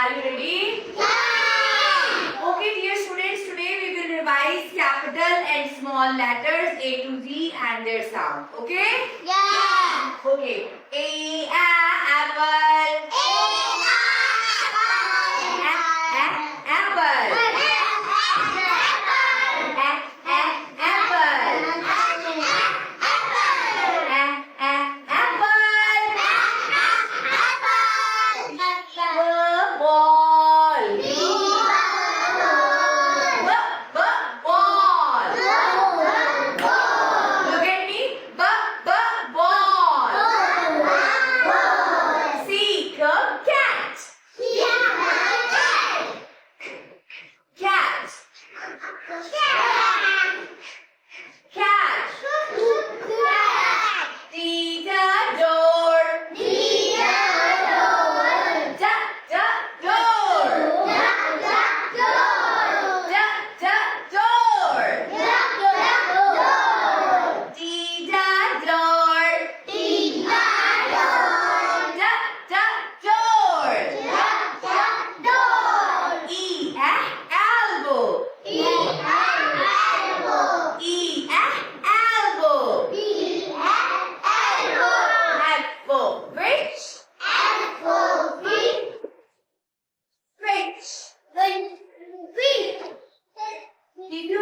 Are you ready? Okay, dear students, today we will revise capital and small letters A to Z and their sound. Okay? Okay.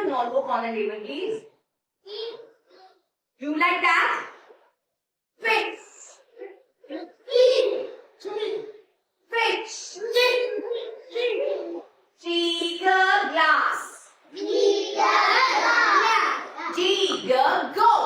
do not work on the even please. You like that? Fix. Fix. Tiger glass. Tiger glass. Tiger go.